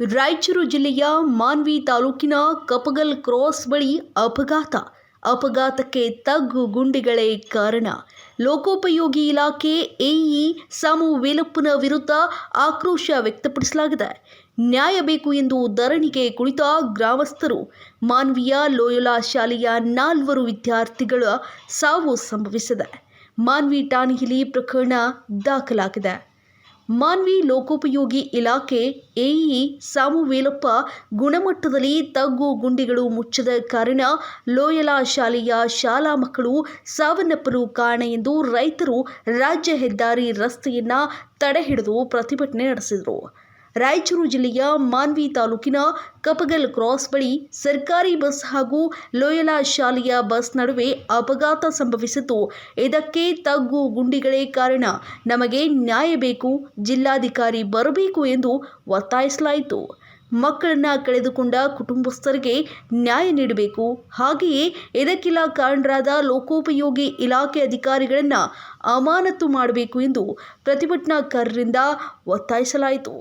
ರಾಯಚೂರು ಜಿಲ್ಲೆಯ ಮಾನ್ವಿ ತಾಲೂಕಿನ ಕಪಗಲ್ ಕ್ರಾಸ್ ಬಳಿ ಅಪಘಾತ. ಅಪಘಾತಕ್ಕೆ ತಗ್ಗು ಗುಂಡಿಗಳೇ ಕಾರಣ. ಲೋಕೋಪಯೋಗಿ ಇಲಾಖೆ ಎಇ ಸಾಮು ವೇಲಪ್ಪನ ವಿರುದ್ಧ ಆಕ್ರೋಶ ವ್ಯಕ್ತಪಡಿಸಲಾಗಿದೆ. ನ್ಯಾಯ ಬೇಕು ಎಂದು ಧರಣಿಗೆ ಕುಳಿತ ಗ್ರಾಮಸ್ಥರು. ಮಾನ್ವಿಯ ಲೋಯೋಲಾ ಶಾಲೆಯ ನಾಲ್ವರು ವಿದ್ಯಾರ್ಥಿಗಳ ಸಾವು ಸಂಭವಿಸಿದೆ. ಮಾನ್ವಿ ಠಾಣೆಯಲ್ಲಿ ಪ್ರಕರಣ ದಾಖಲಾಗಿದೆ. ಮಾನ್ವಿ ಲೋಕೋಪಯೋಗಿ ಇಲಾಖೆ ಎಇ ಸಾಮುವೇಲಪ್ಪ ಗುಣಮಟ್ಟದಲ್ಲಿ ತಗ್ಗು ಗುಂಡಿಗಳು ಮುಚ್ಚದ ಕಾರಣ ಲೋಯಲಾ ಶಾಲೆಯ ಶಾಲಾ ಮಕ್ಕಳು ಸಾವನ್ನಪ್ಪಲು ಕಾರಣ ಎಂದು ರೈತರು ರಾಜ್ಯ ಹೆದ್ದಾರಿ ರಸ್ತೆಯನ್ನ ತಡೆಹಿಡಿದು ಪ್ರತಿಭಟನೆ ನಡೆಸಿದರು. ರಾಯಚೂರು ಜಿಲ್ಲೆಯ ಮಾನ್ವಿ ತಾಲೂಕಿನ ಕಪಗಲ್ ಕ್ರಾಸ್ ಬಳಿ ಸರ್ಕಾರಿ ಬಸ್ ಹಾಗೂ ಲೋಯಲಾ ಶಾಲೆಯ ಬಸ್ ನಡುವೆ ಅಪಘಾತ ಸಂಭವಿಸಿತು ಇದಕ್ಕೆ ತಗ್ಗು ಗುಂಡಿಗಳೇ ಕಾರಣ. ನಮಗೆ ನ್ಯಾಯ ಬೇಕು, ಜಿಲ್ಲಾಧಿಕಾರಿ ಬರಬೇಕು ಎಂದು ಒತ್ತಾಯಿಸಲಾಯಿತು. ಮಕ್ಕಳನ್ನ ಕಳೆದುಕೊಂಡ ಕುಟುಂಬಸ್ಥರಿಗೆ ನ್ಯಾಯ ನೀಡಬೇಕು. ಹಾಗೆಯೇ ಇದಕ್ಕೆಲ್ಲ ಕಾರಣರಾದ ಲೋಕೋಪಯೋಗಿ ಇಲಾಖೆ ಅಧಿಕಾರಿಗಳನ್ನ ಅಮಾನತು ಮಾಡಬೇಕು ಎಂದು ಪ್ರತಿಭಟನಾಕಾರರಿಂದ ಒತ್ತಾಯಿಸಲಾಯಿತು.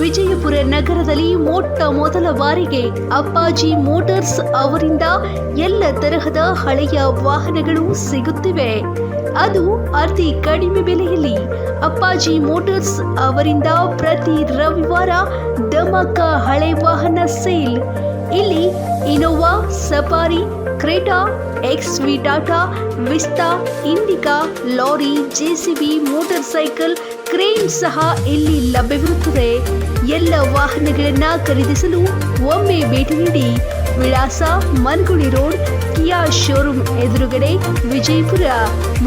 ವಿಜಯಪುರ ನಗರದಲ್ಲಿ ಮೊಟ್ಟ ಮೊದಲ ಬಾರಿಗೆ ಅಪ್ಪಾಜಿ ಮೋಟಾರ್ಸ್ ಅವರಿಂದ ಎಲ್ಲ ತರಹದ ಹಳೆಯ ವಾಹನಗಳು ಸಿಗುತ್ತಿವೆ. ಅದು ಅತಿ ಕಡಿಮೆ ಬೆಲೆಯಲ್ಲಿ ಅಪ್ಪಾಜಿ ಮೋಟಾರ್ಸ್ ಅವರಿಂದ ಪ್ರತಿ ರವಿವಾರ ಧಮಕ ಹಳೆ ವಾಹನ ಸೇಲ್. ಇಲ್ಲಿ Innova, Safari, Creta X V Tata, Vista, Indica, lorry, JCB, motorcycle, crane ಸಹ ಇಲ್ಲಿ ಲಭ್ಯವಿರುತ್ತದೆ. ಎಲ್ಲ ವಾಹನಗಳನ್ನ ಖರೀದಿಸಲು ಒಮ್ಮೆ ಭೇಟಿ ನೀಡಿ ವಿಳಾಸ ಮನ್ಗುಳಿ ರೋಡ್, ಕಿಯಾ ಶೋರೂಮ್ ಎದುರುಗಡೆ Vijayapura.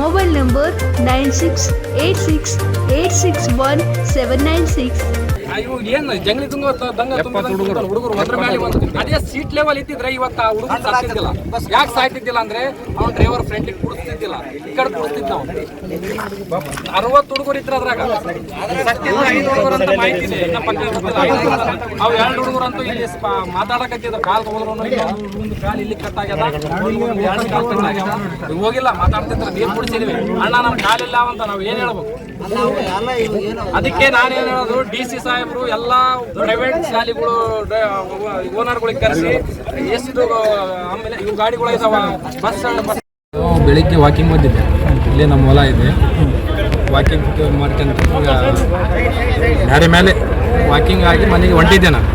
Mobile number nine six eight six eight six one seven nine six. ಇವಾಗ ಜಂಗಲಿ ಜಂಗ್ಲಿ ತುಂಗ ದಂಗ ಹುಡುಗರು. ಹುಡುಗರು ಒಂದ್ರ ಮೇಲೆ ಒಂದು ಅದೇ ಸೀಟ್ ಲೆವೆಲ್ ಇದ್ದಿದ್ರೆ ಇವತ್ತು ಆ ಹುಡುಗರು ಸಾಯ್ತಿದ್ದಿಲ್ಲ. ಯಾಕೆ ಸಾಯ್ತಿದ್ದಿಲ್ಲ ಅಂದ್ರೆ ಅವ್ನ ಡ್ರೈವರ್ ಫ್ರಂಟ್ ಕುಡಿಸ್ತಿದ್ದಿಲ್ಲ. ಈ ಕಡೆ ಕುಡಿಸ್ತಿದ್ದ ನಾವು ಅರವತ್ತು ಹುಡುಗರು ಇದ್ರ ಅದ್ರಾಗ. ಐದು ಹುಡುಗರು ಅಂತ ಮಾಹಿತಿ ಇದೆ. ಇನ್ನ ಅವ್ ಎರಡು ಹುಡುಗರು ಅಂತೂ ಇಲ್ಲಿ ಸ್ಪ- ಮಾತಾಡಕತ್ತಿದ್ರು. ಕಾಲ್ ತಗೊಂಡ್ರು ಒಂದು ಕಾಲ್ ಇಲ್ಲಿ ಕಟ್ ಆಗ್ಯದ. ಒಂದು ಎರಡು ಕಾಲ್ ಹೋಗಿಲ್ಲ. ಮಾತಾಡ್ತಿದ್ರೆ. ನೀರು ಕುಡಿಸಿದ್ವಿ. ಅಣ್ಣ ನಮ್ ಕಾಲಿಲ್ಲ ಅಂತ ನಾವ್ ಏನ್ ಹೇಳ್ಬೇಕು? ಅದಕ್ಕೆ ನಾನೇನ್ ಹೇಳೋದು ಡಿ ಸಿ ಸಾಹೇಬರು ಎಲ್ಲ ಪ್ರೈವೇಟ್ ಶಾಲೆಗಳು ಓನರ್ಗಳಿಗೆ ಕರೆಸಿ ಎಷ್ಟು ಆಮೇಲೆ ಇವು ಗಾಡಿಗಳು ಇದಾವ ಬಸ್ ಬೆಳಿಗ್ಗೆ ವಾಕಿಂಗ್ ಬಂದಿದ್ದೆ. ಇಲ್ಲಿ ನಮ್ಮ ಹೊಲ ಇದೆ. ವಾಕಿಂಗ್ ಮಾಡ್ಕೊಂತ ದಾರಿ ಮೇಲೆ ವಾಕಿಂಗ್ ಆಗಿ ಮನೆಗೆ ಹೊಂಟಿದ್ದೆ ನಾನು.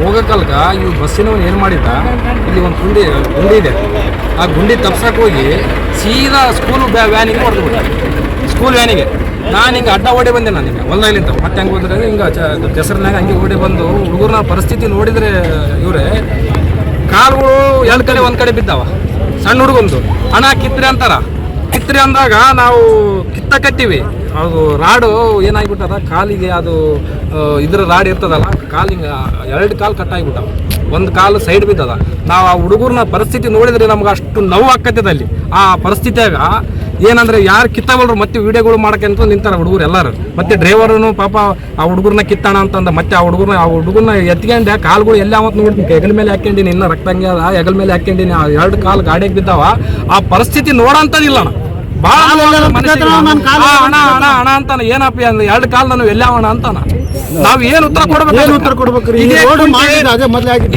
ಹೋಗಕ್ಕಲ್ಗ ಇವು ಬಸ್ಸಿನವನು ಏನು ಮಾಡಿದ್ದ? ಇಲ್ಲಿ ಒಂದು ಗುಂಡಿ ಗುಂಡಿ ಇದೆ. ಆ ಗುಂಡಿ ತಪ್ಸಕ್ಕೆ ಹೋಗಿ ಸೀದಾ ಸ್ಕೂಲ್ ವ್ಯಾನಿಗೆ ಹೊಡೆದ್ಬಿಟ್ಟ ಸ್ಕೂಲ್ ವ್ಯಾನಿಗೆ ನಾನು ಹಿಂಗೆ ಅಡ್ಡ ಓಡಿ ಬಂದೆ ನಾನು ಹಿಂಗೆ ಹೊಲ್ದಾಗ್ಲಿಂತ ಮತ್ತೆ ಹೆಂಗೆ ಹೋದ್ರೆ ಹಿಂಗೆ ಕೆಸರಿನಾಗ ಹಂಗೆ ಓಡಿ ಬಂದು ಹುಡುಗರನ್ನ ಪರಿಸ್ಥಿತಿ ನೋಡಿದರೆ ಇವರೇ, ಕಾಲುಗಳು ಎರಡು ಕಡೆ ಒಂದು ಕಡೆ ಬಿದ್ದಾವ. ಸಣ್ಣ ಹುಡುಗಂದು. ಹಣ ಕಿತ್ರಿ ಅಂತಾರ. ಕಿತ್ರಿ ಅಂದಾಗ ನಾವು ಕಿತ್ತ ಕಟ್ಟಿವಿ. ಅದು ರಾಡು ಏನಾಗ್ಬಿಟ್ಟದ? ಕಾಲಿಗೆ ಅದು ಇದ್ರ ರಾಡ್ ಇರ್ತದಲ್ಲ, ಕಾಲಿಗೆ ಎರಡು ಕಾಲು ಕಟ್ಟಾಗ್ಬಿಟ್ಟವ ಒಂದು ಕಾಲು ಸೈಡ್ ಬಿದ್ದದ. ನಾವು ಆ ಹುಡುಗರನ್ನ ಪರಿಸ್ಥಿತಿ ನೋಡಿದ್ರೆ ನಮ್ಗೆ ಅಷ್ಟು ನೋವು ಆಕತ್ತದ ಅಲ್ಲಿ. ಆ ಪರಿಸ್ಥಿತಿಯಾಗ ಏನಂದ್ರೆ ಯಾರು ಕಿತ್ತವಲ್ರು ಮತ್ತೆ ವಿಡಿಯೋಗಳು ಮಾಡ್ಕೊಂತ ನಿಂತಾರ ಹುಡುಗರು ಎಲ್ಲರೂ. ಮತ್ತೆ ಡ್ರೈವರ್ನು ಪಾಪ ಆ ಹುಡುಗರನ್ನ ಕಿತ್ತಾಣ ಅಂತಂದ, ಮತ್ತೆ ಆ ಹುಡುಗರನ್ನ ಆ ಹುಡುಗರನ್ನ ಎತ್ಕೊಂಡೆ ಕಾಲ್ಗಳು ಎಲ್ಲ ಅವತ್ತು ನೋಡ್ತೀನಿ. ಹೆಗಲ ಮೇಲೆ ಹಾಕೊಂಡಿನಿ ಇನ್ನ ರಕ್ತಂಗಿ ಅದ, ಹೆಗಲ ಮೇಲೆ ಆ ಎರಡು ಕಾಲು ಗಾಡಿಗೆ ಬಿದ್ದಾವ. ಆ ಪರಿಸ್ಥಿತಿ ನೋಡಂತದಿಲ್ಲ ಭಾಳ ಹಣ ಹಣ ಹಣ ಅಂತಾನ ಏನಪ್ಪ ಅಂದ್ರೆ ಎರಡು ಕಾಲ್ ನಾನು ಎಲ್ಲ ಹಣ ಅಂತಾನ. ನಾವ್ ಏನ್ ಉತ್ತರ ಕೊಡ್ಬೇಕು ಉತ್ತರ ಕೊಡ್ಬೇಕ್ರಿ?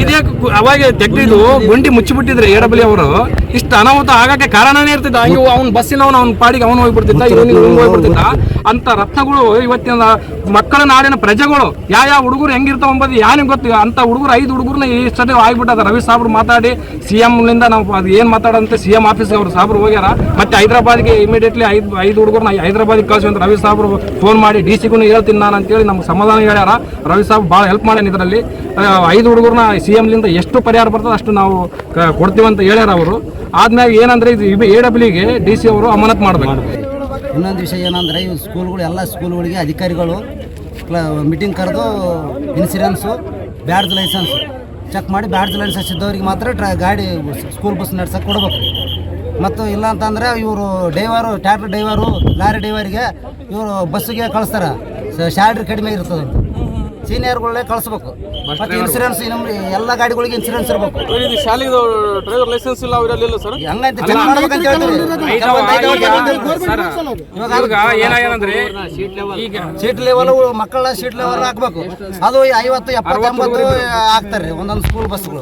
ಇದೇ ಅವಾಗ ತೆಗ್ದಿದ್ದು ಗುಂಡಿ ಮುಚ್ಚಿಬಿಟ್ಟಿದ್ರೆ ಎ ಡಬ್ಲ್ಯೂ ಅವರು. ಇಷ್ಟು ಅನಾಹುತ ಆಗಕ್ಕೆ ಕಾರಣನೇ ಇರ್ತಿದ್ದ. ಅಯ್ಯೋ ಅವ್ನ ಬಸ್ಸಿನವನು ಅವ್ನ ಪಾಡಿಗೆ ಅವನು ಹೋಗ್ಬಿಡ್ತಿದ್ದ ಇವನಿಗೆ ಇವ್ನು ಹೋಗ್ಬಿಡ್ತಿದ್ದ. ಅಂತ ರತ್ನಗಳು ಇವತ್ತಿನ ಮಕ್ಕಳ ನಾಡಿನ ಪ್ರಜೆಗಳು, ಯಾವ ಯಾವ ಹುಡುಗರು ಹೆಂಗಿರ್ತಾವ ಅಂಬೋದು ಯಾನಿಗೆ ಗೊತ್ತು? ಅಂತ ಹುಡುಗರು, ಐದು ಹುಡುಗರನ್ನ ಈ ಸತಿ ಆಗ್ಬಿಟ್ಟದ. ರವಿ ಸಾಬ್ರು ಮಾತಾಡಿ ಸಿ ನಿಂದ ನಾವು ಅದು ಏನು ಮಾತಾಡಂತೆ? ಸಿ ಎಂ ಆಫೀಸ್ಗೆ ಅವರು ಸಾಬ್ರು ಹೋಗ್ಯಾರ. ಮತ್ತೆ ಹೈದರಾಬಾದ್ಗೆ ಇಮಿಡಿಯೇಟ್ಲಿ ಐದು ಐದು ಹುಡುಗರನ್ನ ಹೈದರಾಬಾದ್ಗೆ ಕಳಿಸಿ ಅಂತ ರವಿ ಸಾಬ್ರು ಫೋನ್ ಮಾಡಿ, ಡಿ ಸಿಗೂ ಹೇಳ್ತೀನಿ ನಾನು ಅಂತೇಳಿ ನಮ್ಗೆ ಸಮಾಧಾನ ಹೇಳ್ಯಾರ. ರವಿ ಸಾಬ್ ಭಾಳ ಹೆಲ್ಪ್ ಮಾಡ್ಯಾನ ಇದರಲ್ಲಿ. ಐದು ಹುಡುಗರನ್ನ ಸಿ ಲಿಂದ ಎಷ್ಟು ಪರಿಹಾರ ಬರ್ತದೆ ಅಷ್ಟು ನಾವು ಕೊಡ್ತೀವಿ ಅಂತ ಹೇಳ್ಯಾರ ಅವರು. ಆದ್ಮ್ಯಾಗ ಏನಂದ್ರೆ ಇದು ಎ ಡಬ್ಲ್ಯೂಗೆ ಡಿ ಸಿ ಅವರು ಅಮಾನತ್ ಮಾಡಬೇಕು. ಇನ್ನೊಂದು ವಿಷಯ ಏನಂದರೆ ಇವು ಸ್ಕೂಲ್ಗಳು ಎಲ್ಲ ಸ್ಕೂಲ್ಗಳಿಗೆ ಅಧಿಕಾರಿಗಳು ಮೀಟಿಂಗ್ ಕರೆದು ಇನ್ಸೂರೆನ್ಸು ಬ್ಯಾಡ್ಜ್ ಲೈಸೆನ್ಸ್ ಚೆಕ್ ಮಾಡಿ ಬ್ಯಾಡ್ಜ್ ಲೈಸೆನ್ಸ್ ಇದ್ದವ್ರಿಗೆ ಮಾತ್ರ ಟ್ರಾ ಗಾಡಿ ಸ್ಕೂಲ್ ಬಸ್ ನಡ್ಸೋಕೆ ಕೊಡ್ಬೇಕು. ಮತ್ತು ಇಲ್ಲ ಅಂತಂದರೆ ಇವರು ಡ್ರೈವರು, ಟ್ಯಾಕ್ಟರ್ ಡ್ರೈವರು, ಲಾರಿ ಡ್ರೈವರಿಗೆ ಇವರು ಬಸ್ಸಿಗೆ ಕಳಿಸ್ತಾರೆ. ಸ್ಯಾಲ್ರಿ ಕಡಿಮೆ ಇರ್ತದೆ ಸೀನಿಯರ್ಗಳೇ ಕಳಿಸ್ಬೇಕು. ಮತ್ತೆ ಇನ್ಸೂರೆನ್ಸ್ ನಮ್ಮ ಎಲ್ಲ ಗಾಡಿಗಳಿಗೆ ಇನ್ಸೂರೆನ್ಸ್ ಇರಬೇಕು. ಇದು ಡ್ರೈವರ್ ಲೈಸೆನ್ಸ್ ಇಲ್ಲ ಅವರಲ್ಲಿ ಸರ್? ಹಂಗಂತ? ಚೆಕ್ ಮಾಡ್ಬೇಕಂತ ಈಗ ಸೀಟ್ ಲೆವೆಲ್ ಮಕ್ಕಳ ಸೀಟ್ ಲೆವೆಲ್ ಹಾಕ್ಬೇಕು. ಅದು ಐವತ್ತು ಎಪ್ಪತ್ತೊಂಬತ್ತು ಹಾಕ್ತಾರೆ ಒಂದೊಂದು ಸ್ಕೂಲ್ ಬಸ್ಗಳು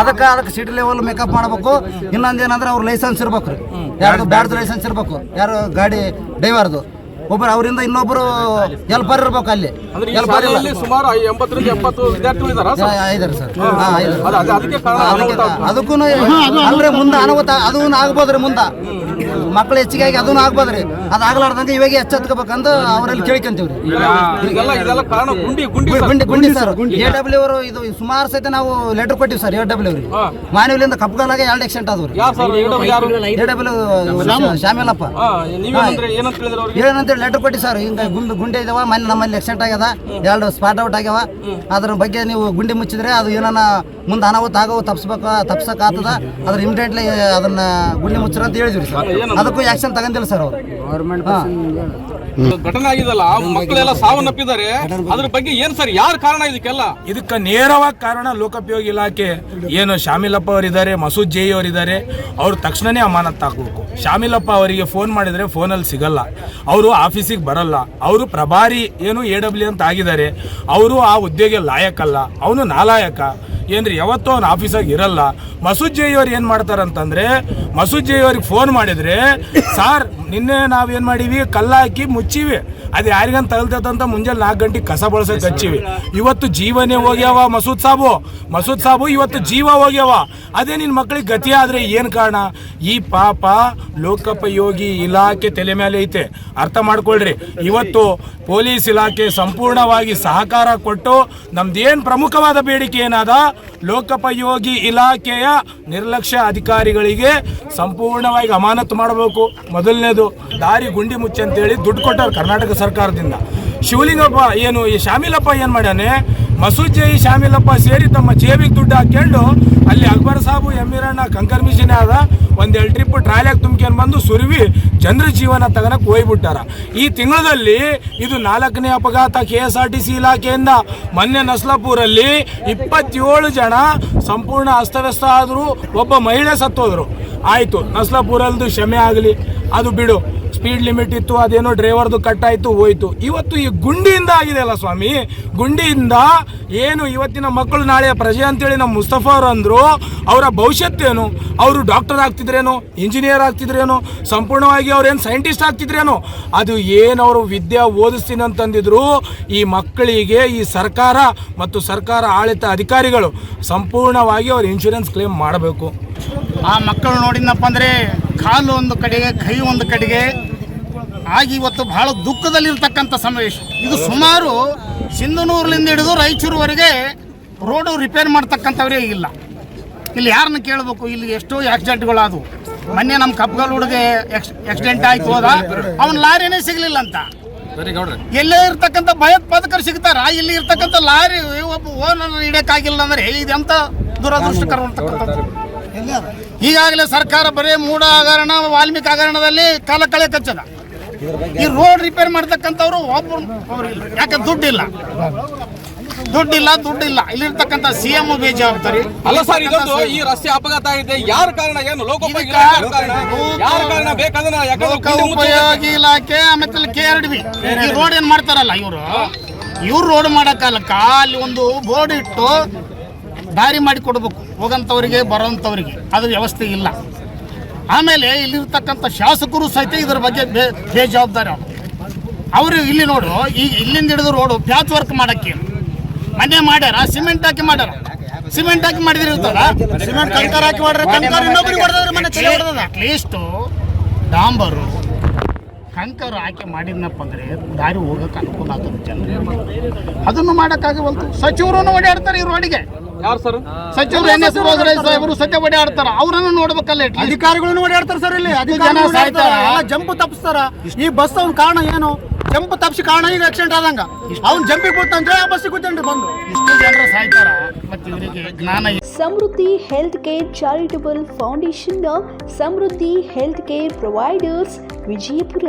ಅದಕ್ಕೆ ಅದಕ್ಕೆ ಸೀಟ್ ಲೆವೆಲ್ ಮೇಕಪ್ ಮಾಡಬೇಕು. ಇನ್ನೊಂದು ಏನಂದ್ರೆ ಅವ್ರ ಲೈಸೆನ್ಸ್ ಇರ್ಬೇಕು ಯಾರು ಯಾರ್ದು ಬ್ಯಾಡ್ದು ಲೈಸೆನ್ಸ್ ಇರಬೇಕು. ಯಾರು ಗಾಡಿ ಡ್ರೈವರ್ದು ಒಬ್ಬರು ಅವರಿಂದ ಇನ್ನೊಬ್ಬರು ಹೆಲ್ಪರ್ ಇರ್ಬೇಕು ಅಲ್ಲಿ. ಹೆಲ್ಪರ್ ಈ ಇಲ್ಲ ಸುಮಾರು ಎಂಬತ್ತರಿಂದ ಎಪ್ಪತ್ತು ವಿದ್ಯಾರ್ಥಿಗಳು ಸರ್? ಅದಕ್ಕೂ ಅಂದ್ರೆ ಮುಂದೆ ಅನಾಹುತ ಅದೂ ಆಗ್ಬೋದ್ರಿ ಮುಂದೆ. ಮಕ್ಳು ಹೆಚ್ಚಿಗೆ ಆಗಿ ಅದನ್ನು ಆಗ್ಬೋದ್ರಿ. ಅದು ಆಗ್ಲಾರ್ದಂಗೆ ಇವಾಗ ಎಚ್ಚೆತ್ಕೋಬೇಕಂತ ಅವರಲ್ಲಿ ಕೇಳ್ಕೊಂತೀವ್ರಿ. ಇದೆಲ್ಲ ಇದೆಲ್ಲ ಕಾರಣ ಗುಂಡಿ ಗುಂಡಿ ಸರ್. ಗುಂಡಿ ಗುಂಡಿ ಸರ್. ಎ ಡಬ್ಲ್ಯೂ ಅವರು ಇದು ಸುಮಾರು ಸಹಿತ ನಾವು ಲೆಟರ್ ಕೊಟ್ಟಿವಿ ಸರ್ ಎ ಡಬ್ಲ್ಯೂ ಅವ್ರಿಗೆ. ಮಾನವಿಲಿಂದ ಕಪ್ಪಗಲಾಗ ಎರಡು ಎಕ್ಸೆಂಟ್ ಆದವ್ರಿ. ಎ ಡಬ್ಲ್ಯೂ ಅವ್ರಿಗೆ? ಏನಂತೇಳಿ ಲೆಟರ್ ಕೊಟ್ಟಿ ಸರ್. ಹಿಂಗ ಗುಂಡಿ ಗುಂಡಿ ಇದಾವ ಮನೆ ನಮ್ಮಲ್ಲಿ ಎಕ್ಸೆಂಟ್ ಆಗ್ಯದ. ಎರಡು ಸ್ಪಾಟ್ ಔಟ್ ಆಗ್ಯಾವ. ಅದ್ರ ಬಗ್ಗೆ ನೀವು ಗುಂಡಿ ಮುಚ್ಚಿದ್ರೆ ಅದು ಏನಾನ ಮುಂದೆ ಅನಾಹುತ ಆಗೋ ತಪ್ಸ್ಬೇಕ ತಪ್ಸಕ್ ಆತದ. ಅದ್ರ ಇಮಿಡಿಯೇಟ್ಲಿ ಅದನ್ನ ಗುಂಡಿ ಮುಚ್ಚಿರ ಅಂತ ಹೇಳಿದ್ರಿ ಸರ್. ಅದಕ್ಕೂ ಆಕ್ಷನ್ ತಗೊಂಡಿಲ್ಲ ಸರ್ ಅವ್ರು. ಘಟನೆ ಆಗಿದಲ್ಲ ಮಕ್ಕಳೆಲ್ಲ ಸಾವನ್ನಪ್ಪಿದ್ದಾರೆ. ಅದ್ರ ಬಗ್ಗೆ ಏನ್ ಸರ್ ಯಾರು ಕಾರಣ ಇದಕ್ಕೆಲ್ಲ? ಇದಕ್ಕೆ ನೇರವಾಗಿ ಕಾರಣ ಲೋಕೋಪಯೋಗಿ ಇಲಾಖೆ. ಏನು ಶಾಮಿಲಪ್ಪ ಅವರಿದ್ದಾರೆ ಮಸೂದ್ ಜೈ ಅವರಿದ್ದಾರೆ ಅವರು ತಕ್ಷಣನೇ ಅಮಾನತ್ ಹಾಕಬೇಕು ಶಾಮಿಲಪ್ಪ ಅವರಿಗೆ ಫೋನ್ ಮಾಡಿದರೆ ಫೋನಲ್ಲಿ ಸಿಗಲ್ಲ. ಅವರು ಆಫೀಸಿಗೆ ಬರಲ್ಲ. ಅವರು ಪ್ರಭಾರಿ ಏನು ಎ ಡಬ್ಲ್ಯೂ ಅಂತ ಆಗಿದ್ದಾರೆ ಅವರು ಆ ಹುದ್ದೆಗೆ ಲಾಯಕಲ್ಲ. ಅವನು ನಾಲಾಯಕ. ಏನ್ರಿ, ಯಾವತ್ತೂ ಅವ್ನು ಆಫೀಸಾಗ ಇರಲ್ಲ. ಮಸೂದ್ ಜೈಯವ್ರು ಏನ್ ಮಾಡ್ತಾರಂತಂದ್ರೆ, ಮಸೂದ್ ಜೈಯವ್ರಿಗೆ ಫೋನ್ ಮಾಡಿದ್ರೆ, ಸಾರ್, ನಿನ್ನೆ ನಾವೇನು ಮಾಡೀವಿ? ಮಾಡಿವಿ ಹಾಕಿ ಮುಚ್ಚಿವಿ. ಅದು ಯಾರಿಗಂತ ತಗಲ್ತದಂತ ಮುಂಜಾನೆ ನಾಲ್ಕು ಗಂಟೆಗೆ ಕಸ ಬಳಸಕ್ಕೆ ಹಚ್ಚಿವಿ. ಇವತ್ತು ಜೀವನೇ ಹೋಗ್ಯಾವ ಮಸೂದ್ ಸಾಬು. ಮಸೂದ್ ಸಾಬು ಇವತ್ತು ಜೀವ ಹೋಗ್ಯಾವ. ಅದೇ ನಿನ್ನ ಮಕ್ಕಳಿಗೆ ಗತಿ ಆದರೆ ಏನು ಕಾರಣ? ಈ ಪಾಪ ಲೋಕೋಪಯೋಗಿ ಇಲಾಖೆ ತಲೆ ಮೇಲೆ ಐತೆ. ಅರ್ಥ ಮಾಡ್ಕೊಳ್ರಿ. ಇವತ್ತು ಪೊಲೀಸ್ ಇಲಾಖೆ ಸಂಪೂರ್ಣವಾಗಿ ಸಹಕಾರ ಕೊಟ್ಟು ನಮ್ದೇನು ಪ್ರಮುಖವಾದ ಬೇಡಿಕೆ ಏನಾದ? ಲೋಕೋಪಯೋಗಿ ಇಲಾಖೆಯ ನಿರ್ಲಕ್ಷ್ಯ ಅಧಿಕಾರಿಗಳಿಗೆ ಸಂಪೂರ್ಣವಾಗಿ ಅಮಾನತು ಮಾಡಬೇಕು. ಮೊದಲನೇದು, ದಾರಿ ಗುಂಡಿ ಮುಚ್ಚಿ ಅಂತೇಳಿ ದುಡ್ಡು ಕೊಟ್ಟಾರ ಕರ್ನಾಟಕ ಸರ್ಕಾರದಿಂದ. ಶಿವಲಿಂಗಪ್ಪ ಏನು ಈ ಶಾಮಿಲಪ್ಪ ಏನು ಮಾಡ್ಯಾನೆ? ಮಸೂದ್ ಈ ಶಾಮಿಲಪ್ಪ ಸೇರಿ ತಮ್ಮ ಜೇಬಿಗೆ ದುಡ್ಡು ಹಾಕ್ಕೊಂಡು ಅಲ್ಲಿ ಅಕ್ಬರ್ ಸಾಬು ಎಮ್ಮಿರಣ್ಣ ಕಂಕರ್ ಮಿಷನ್ ಆದ ಒಂದೆರಡು ಟ್ರಿಪ್ ಟ್ರಾಲಿಯಾಗಿ ತುಂಬ್ಕೊಂಡು ಬಂದು ಸುರುವಿ ಜನರ ಜೀವನ ತಗೋಣಕ್ಕೆ ಹೋಗ್ಬಿಟ್ಟಾರ ಈ ತಿಂಗಳಲ್ಲಿ ಇದು ನಾಲ್ಕನೇ ಅಪಘಾತ K S R T C ಇಲಾಖೆಯಿಂದ ಮೊನ್ನೆ ನಸ್ಲಾಪುರಲ್ಲಿ ಇಪ್ಪತ್ತೇಳು ಜನ ಸಂಪೂರ್ಣ ಅಸ್ತವ್ಯಸ್ತ ಆದರೂ, ಒಬ್ಬ ಮಹಿಳೆ ಸತ್ತೋದ್ರು. ಆಯಿತು, ನಸ್ಲಾಪುರಲ್ದು ಕ್ಷಮೆ ಆಗಲಿ. ಅದು ಬಿಡು. ಸ್ಪೀಡ್ ಲಿಮಿಟ್ ಇತ್ತು, ಅದೇನೋ ಡ್ರೈವರ್ದು ಕಟ್ಟಾಯಿತು, ಹೋಯ್ತು. ಇವತ್ತು ಈ ಗುಂಡಿಯಿಂದ ಆಗಿದೆ ಅಲ್ಲ ಸ್ವಾಮಿ? ಗುಂಡಿಯಿಂದ ಏನು ಇವತ್ತಿನ ಮಕ್ಕಳು ನಾಳೆ ಪ್ರಜೆ ಅಂತೇಳಿ ನಮ್ಮ ಮುಸ್ತಫಾ ಅವರು ಅಂದರು, ಅವರ ಭವಿಷ್ಯತ್ತೇನು ಅವರು ಡಾಕ್ಟರ್ ಆಗ್ತಿದ್ರೇನು? ಇಂಜಿನಿಯರ್ ಆಗ್ತಿದ್ರೇನು? ಸಂಪೂರ್ಣವಾಗಿ ಅವ್ರೇನು ಸೈಂಟಿಸ್ಟ್ ಆಗ್ತಿದ್ರೇನೋ? ಅದು ಏನು ಅವರು ವಿದ್ಯೆ ಓದಿಸ್ತೀನಿ ಅಂತಂದಿದ್ರು, ಈ ಮಕ್ಕಳಿಗೆ ಈ ಸರ್ಕಾರ ಮತ್ತು ಸರ್ಕಾರ ಆಳಿತ ಅಧಿಕಾರಿಗಳು ಸಂಪೂರ್ಣವಾಗಿ ಅವ್ರ ಇನ್ಶೂರೆನ್ಸ್ ಕ್ಲೇಮ್ ಮಾಡಬೇಕು. ಆ ಮಕ್ಕಳು ನೋಡಿದ್ನಪ್ಪ ಅಂದರೆ ಕಾಲು ಒಂದು ಕಡೆಗೆ, ಕೈ ಒಂದು ಕಡೆಗೆ ಆಗಿ ಇವತ್ತು ಬಹಳ ದುಃಖದಲ್ಲಿರ್ತಕ್ಕಂಥ ಸಮಾವೇಶ. ಇದು ಸುಮಾರು ಸಿಂಧನೂರ್ಲಿಂದ ಹಿಡಿದು ರಾಯಚೂರುವರೆಗೆ ರೋಡು ರಿಪೇರ್ ಮಾಡ್ತಕ್ಕಂಥವ್ರೇ ಇಲ್ಲ. ಇಲ್ಲಿ ಯಾರನ್ನ ಕೇಳಬೇಕು? ಇಲ್ಲಿ ಎಷ್ಟೋ ಆಕ್ಸಿಡೆಂಟ್ಗಳಾದವು. ಮೊನ್ನೆ ನಮ್ಮ ಕಪ್ಗಲ್ ಹುಡುಗ ಆಕ್ಸಿಡೆಂಟ್ ಆಯ್ತು ಹೋದ. ಅವನ ಲಾರಿನೇ ಸಿಗಲಿಲ್ಲ ಅಂತ. ಎಲ್ಲೇ ಇರ್ತಕ್ಕಂಥ ಭಯೋತ್ಪಾದಕರು ಸಿಗ್ತಾರ? ಇಲ್ಲಿ ಇರ್ತಕ್ಕಂಥ ಲಾರಿ ಒಬ್ಬ ಓನರ್ ಹಿಡಿಯಕ್ಕಾಗಿಲ್ಲ ಅಂದ್ರೆ ಇದೆಂತ ದುರದೃಷ್ಟಕರ ಅಂತಕ್ಕಂಥದ್ದು. ಈಗಾಗಲೇ ಸರ್ಕಾರ ಬರೀ ಮೂಡ ಹಗರಣ ವಾಲ್ಮೀಕಿ ಹಗರಣದಲ್ಲಿ ಕಾಲ ಕಳೆ ಕಚ್ಚದ. ಈ ರೋಡ್ ರಿಪೇರ್ ಮಾಡ್ತಕ್ಕಂಥವ್ರು ಒಬ್ಬರು ಯಾಕೆ ದುಡ್ಡು ಇಲ್ಲ. ಯಾಕೆ ದುಡ್ಡಿಲ್ಲ? ದುಡ್ಡಿಲ್ಲ ದುಡ್ಡಿಲ್ಲ. ಇಲ್ಲಿರ್ತಕ್ಕಂಥ ಸಿ ಎಂ ಬೇಜವಾಬ್ದಾರಿ ಅಲ್ಲ ಸರ್ ಇದೊಂದು ಈ ರಸ್ತೆ ಅಪಘಾತ ಆಗಿದೆ. ಯಾರ ಕಾರಣ ಏನು? ಲೋಕೋಪಯೋಗಿ ಇದಕ್ಕ ಇಲಾಖೆ ಯಾರ ಕಾರಣ ಬೇಕಾದ್ರೆ ಆಮೇಲೆ ಕೆ ಆರ್ ಬಿ ಈ ರೋಡ್ ಏನ್ ಮಾಡ್ತಾರಲ್ಲ ಇವರು? ಇವ್ರು ರೋಡ್ ಮಾಡಕ್ಕಲ್ಲಕ್ಕ ಅಲ್ಲಿ ಒಂದು ಬೋರ್ಡ್ ಇಟ್ಟು ದಾರಿ ಮಾಡಿ ಕೊಡ್ಬೇಕು. ಹೋಗಂಥವ್ರಿಗೆ ಬರೋಂಥವ್ರಿಗೆ. ಅದು ವ್ಯವಸ್ಥೆ ಇಲ್ಲ. ಆಮೇಲೆ ಇಲ್ಲಿರ್ತಕ್ಕಂಥ ಶಾಸಕರು ಸಹಿತ ಇದ್ರ ಬಗ್ಗೆ ಬೇಜವಾಬ್ದಾರಿ ಅವರು. ಅವರು ಇಲ್ಲಿ ನೋಡು ಈಗ ಇಲ್ಲಿಂದ ಹಿಡಿದು ರೋಡು ಪ್ಯಾಚ್ ವರ್ಕ್ ಮಾಡಕ್ಕೆ ಮನೆ ಮಾಡ್ಯಾರ ಸಿಮೆಂಟ್ ಹಾಕಿ ಮಾಡ್ಯಾರ. ಸಿಮೆಂಟ್ ಹಾಕಿ ಮಾಡಿದ್ರೆ ಇರ್ತದ ಸಿಮೆಂಟ್ ಕಂಕರ್ ಹಾಕಿ ಮಾಡ್ರೆ ಕಂಕರ್ ಇನ್ನೊಬ್ರಿಗೆ ಹೊಡೆದ್ರೆ ಮನೆ ಅಟ್ಲೀಸ್ಟ್ ಡಾಂಬರು ಕಂಕರು ಹಾಕಿ ಮಾಡಿದ್ನಪ್ಪ ಅಂದ್ರೆ ದಾರಿ ಹೋಗಕ್ಕೆ ಅನುಕೂಲ ಆಗ್ತದೆ ಜನರಿಗೆ. ಅದನ್ನು ಬಂತು ಸಚಿವರು ಓಡಾಡ್ತಾರೆ ಈ ರೋಡಿಗೆ ಯಾರು ಸರ್? ಸಚಿವರು ಎನ್ ಎಸ್ ಬೋಸರಾಜ್ ಸಾಹೇಬರು ಸತ್ಯ ಓಡಾಡ್ತಾರ. ಅವರನ್ನು ನೋಡ್ಬೇಕಲ್ಲ at least. ಅಧಿಕಾರಿಗಳನ್ನು ಓಡಾಡ್ತಾರೆ ಸರ್ ಇಲ್ಲಿ. ಅಧಿಕಾರಿಗಳು. ಜಂಪ್ ತಪ್ಪಿಸ್ತಾರ ಈ ಬಸ್ ಅವ್ನ ಕಾರಣ ಏನು? ಜಂಪ್ ತಪ್ಪಿಸಿ ಕಾರಣ ಈಗ ಆಕ್ಸಿಡೆಂಟ್ ಆದಂಗ. ಅವ್ನ ಜಂಪಿಗೆ ಕೂತಂದ್ರೆ ಆ ಬಸ್ಸಿಗೆ ಕೂತೇನ್ರಿ ಬಂದು. ಇಷ್ಟು ಜನರು ಸಾಯ್ತಾರ. ಮತ್ತೆ ಇವರಿಗೆ ಜ್ಞಾನ ಇಲ್ಲ. Samruddhi Health Care Charitable Foundation Samruddhi Health Care Providers Vijayapura.